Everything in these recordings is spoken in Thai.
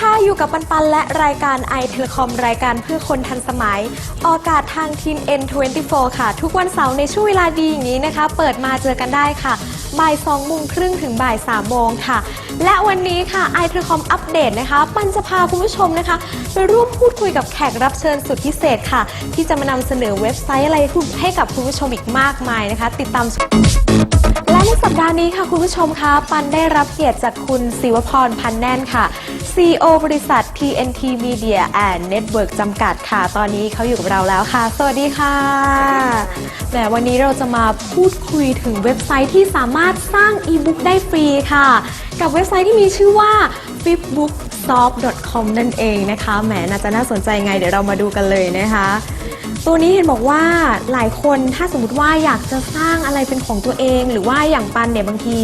ค่ะอยู่กับปันปันและรายการ i t e l e c o m รายการเพื่อคนทันสมัย ออกอากาศทางทีน N24 ค่ะ ทุกวันเสาร์ในช่วงเวลาดีอย่างนี้นะคะ เปิดมาเจอกันได้ค่ะ บ่าย2โมงครึ่งถึงบ่าย3โมงค่ะ และวันนี้ค่ะ i t e l e c o m อัปเดตนะคะ ปันจะพาคุณผู้ชมนะคะ ไปร่วมพูดคุยกับแขกรับเชิญสุดพิเศษค่ะ ที่จะมานำเสนอเว็บไซต์อะไรให้กับคุณผู้ชมอีกมากมายนะคะ ติดตามและในสัปดาห์นี้ค่ะคุณผู้ชมคะปันได้รับเกียรติจากคุณศิวพรพันแน่นค่ะ CEO บริษัท TNT Media and Network จำกัดค่ะ ตอนนี้เขาอยู่กับเราแล้วค่ะ สวัสดีค่ะแหมวันนี้เราจะมาพูดคุยถึงเว็บไซต์ที่สามารถสร้างอีบุ๊กได้ฟรีค่ะ กับเว็บไซต์ที่มีชื่อว่า flipbooksoft.com นั่นเองนะคะแหมน่าจะน่าสนใจไง เดี๋ยวเรามาดูกันเลยนะคะ ตัวนี้เห็นบอกว่าหลายคนถ้าสมมติว่าอยากจะสร้างอะไรเป็นของตัวเอง หรือว่าอย่างปันเนี่ยบางที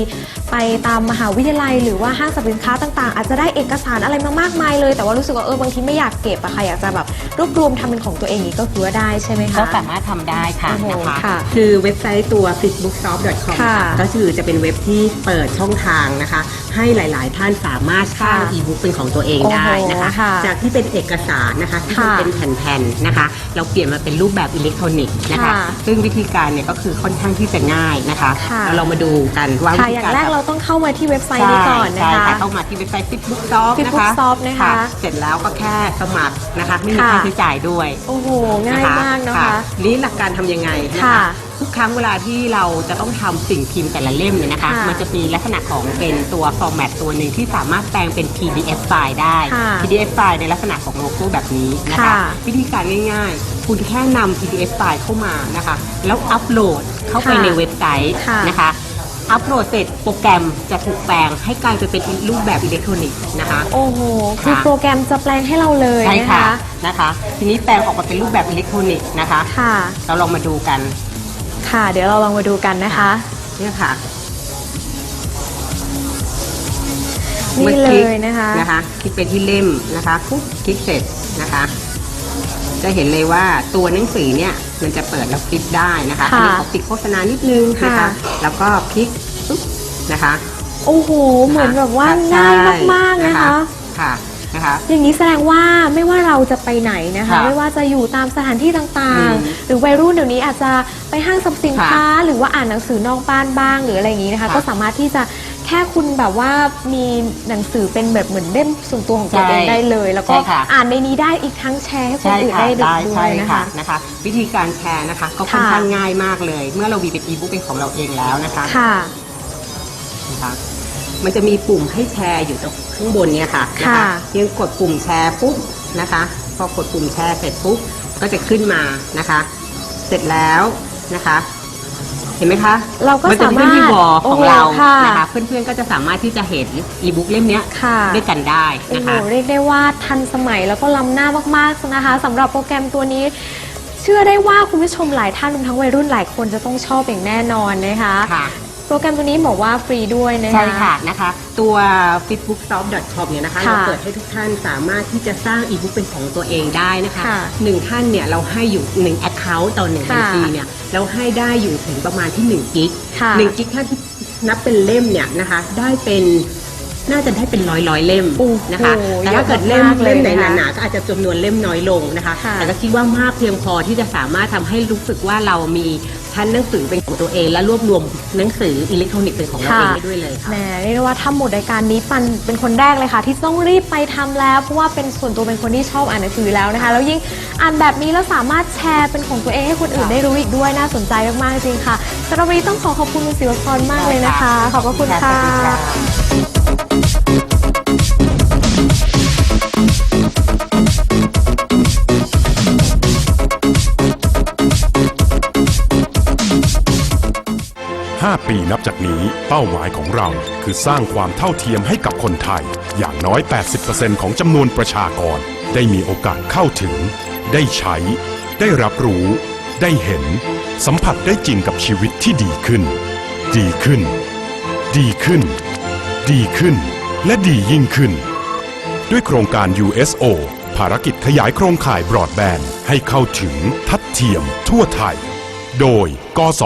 ไปตามมหาวิทยาลัย หรือว่าห้างสรรพสินค้าต่างๆ อาจจะได้เอกสารอะไรมามากมายเลย แต่ว่ารู้สึกว่าเออบางทีไม่อยากเก็บอะค่ะอยากจะแบบรวบรวมทำเป็นของตัวเองอย่างนี้ก็คือว่าได้ใช่ไหมคะ ก็สามารถทำได้ค่ะโอ้โหนะคะค่ะคือเว็บไซต์ตัว facebookshop.com ค่ะก็คือจะเป็นเว็บที่เปิดช่องทางนะคะ ให้หลาย ๆ ท่านสามารถสร้างค่ะอีบุ๊กเป็นของตัวเองได้นะคะ โอ้โหค่ะจากที่เป็นเอกสารนะคะที่ค่ะเป็นแผ่น ๆ นะคะ เราเปลี่ยนมาเป็นรูปแบบอิเล็กทรอนิกส์นะคะ ค่ะซึ่งวิธีการเนี่ยก็คือค่อนข้างที่จะง่ายนะคะค่ะ แล้วเรามาดูกันว่าวิค่ะธีอย่างการแรกเราต้องเข้ามาที่เว็บไซต์นี้ก่อนนะใช่คะค่ะเข้ามาที่เว็บไซต์ Facebook Shop นะคะ Facebook Shop นะคะ เสร็จแล้วก็แค่สมัครนะคะ ไม่มีค่ะค่าใช้จ่ายด้วย โอ้โห ง่ายมากนะคะนี่หลักการทำยังไงนะค่ะคะทุกครั้งเวลาที่เราจะต้องทำสิ่งพิมพ์แต่ละเล่มเนี่ยนะคะค่ะมันจะมีลักษณะของเป็นตัวฟอร์แมตตัวหนึ่งที่สามารถแปลงเป็น PDF ไฟล์ได้ค่ะ PDF ไฟล์ในลักษณะของโลโก้แบบนี้นะคะค่ะวิธีการง่ายๆ คุณแค่นำ PDF ไฟล์เข้ามานะคะ แล้วอัปโหลดเข้าไปค่ะในเว็บไซต์ค่ะนะคะ อัปโหลดเสร็จโปรแกรมจะถูกแปลงให้กลายไปเป็นรูปแบบอิเล็กทรอนิกส์นะคะ โอ้โห คือค่ะ โปรแกรมจะแปลงให้เราเลยใช่นะค่ะคะนะคะ ทีนี้แปลงออกมาเป็นรูปแบบอิเล็กทรอนิกส์นะคะ ค่ะ เราลองมาดูกันค่ะ เดี๋ยวเราลองมาดูกันนะคะ เนี่ยค่ะนี่เลยนะคะ นะคะคลิกไปที่เล่มนะคะปุ๊บคลิกเสร็จนะคะ จะเห็นเลยว่าตัวหนังสือเนี่ยมันจะเปิดแล้วคลิกได้นะคะค่ะอันนี้ขอปิดโฆษณานิดนึงนะคะ ค่ะ แล้วก็คลิกปุ๊บนะคะโอ้โห เหมือนแบบว่าใช่ง่ายมากๆนะคะ ค่ะนะคะ อย่างนี้แสดงว่าไม่ว่าเราจะไปไหนนะคะ ค่ะไม่ว่าจะอยู่ตามสถานที่ต่างอืมๆ หรือวัยรุ่นเดี๋ยวนี้อาจจะไปห้างสรรพสินค้าค่ะหรือว่าอ่านหนังสือนอกบ้านบ้างหรืออะไรอย่างนี้นะคะ ค่ะก็สามารถที่จะ แค่คุณแบบว่ามีหนังสือเป็นแบบเหมือนเล่มส่วนตัวของตัวเองใช่ได้เลย แล้วก็ใช่ค่ะ อ่านในนี้ได้อีกทั้งแชร์ให้คนใช่อื่นค่ะได้ดูได้ด้วใช่ยนะค่ะคะ นะคะ วิธีการแชร์นะคะ ก็ค่อนค่ะ ข้างง่ายมากเลย เมื่อเรามีเป็นอีบุ๊กเป็นของเราเองแล้วนะคะค่ะ นะคะมันจะมีปุ่มให้แชร์อยู่ตรงข้างบนเนี่ยค่ะนะค่ะคะเพียงกดปุ่มแชร์ปุ๊บนะคะ พอกดปุ่มแชร์เสร็จปุ๊บก็จะขึ้นมานะคะ เสร็จแล้วนะคะ เห็นไหมคะเราก็นจะขึ้นที่สามารถวอลของเราโอ้โหค่ะนะคะเพื่อนๆก็จะสามารถที่จะเห็นอีบุ๊กเล่มเนี้ยค่ะ ด้วยกันได้โอ้นะโหคะ เรียกได้ว่าทันสมัยแล้วก็ล้ำหน้ามากๆนะคะสำหรับโปรแกรมตัวนี้ เชื่อได้ว่าคุณผู้ชมหลายท่านรวมทั้งวัยรุ่นหลายคนจะต้องชอบอย่างแน่นอนนะคะ ค่ะ โปรแกรมตัวนี้บอกว่าฟรีด้วยนะคะ ใช่ค่ะนะคะ ตัว fitbookstop.com เนี่ยนะคะค่ะเราเปิดให้ทุกท่านสามารถที่จะสร้างอีบุ๊กเป็นของตัวเองได้นะคะค่ะหนึ่งท่านเนี่ยเราให้อยู่หนึ่ง account ต่อหนึ่งค่ะบัญชีเนี่ยเราให้ได้อยู่ถึงประมาณที่1กิกค่ะหนึ่งกิกถ้าที่นับเป็นเล่มเนี่ยนะคะได้เป็นน่าจะได้เป็นร้อยร้อยๆเล่มโอ้โหนะคะแต่ถ้าเกิดเล่มเยอะมากๆเลยเล่มไหนนะคะหนาๆก็อาจจะจำนวนเล่มน้อยลงนะคะ ค่ะ แต่ก็คิดว่ามากเพียงพอที่จะสามารถทำให้รู้สึกว่าเรามี ชั้นหนังสือเป็นของตัวเอง และรวบรวมหนังสืออิเล็กทรอนิกส์เป็นของเราเองได้ด้วยเลยค่ะ แหมเรียกได้ว่าถ้าหมดรายการนี้ปันเป็นคนแรกเลยค่ะ ที่ต้องรีบไปทำแล้วเพราะว่าเป็นส่วนตัวเป็นคนที่ชอบอ่านหนังสือแล้วนะคะ แล้วยิ่งอ่านแบบนี้แล้วสามารถแชร์เป็นของตัวเองให้คนอื่นค่ะได้รู้อีกด้วยน่าสนใจมากๆจริงๆค่ะสำหรับวันนี้ต้องขอขอบคุณคุณศิวพรมากเลยนะคะ ขอบพระคุณค่ะ สวัสดี 5 ปีนับจากนี้ เป้าหมายของเราคือสร้างความเท่าเทียมให้กับคนไทย อย่างน้อย 80%ของจำนวนประชากร ได้มีโอกาสเข้าถึง ได้ใช้ ได้รับรู้ ได้เห็น สัมผัสได้จริงกับชีวิตที่ดีขึ้น ดีขึ้น ดีขึ้น ดีขึ้น และดียิ่งขึ้น ด้วยโครงการ USO ภารกิจขยายโครงข่ายบรอดแบนด์ให้เข้าถึงทัดเทียมทั่วไทย โดย กส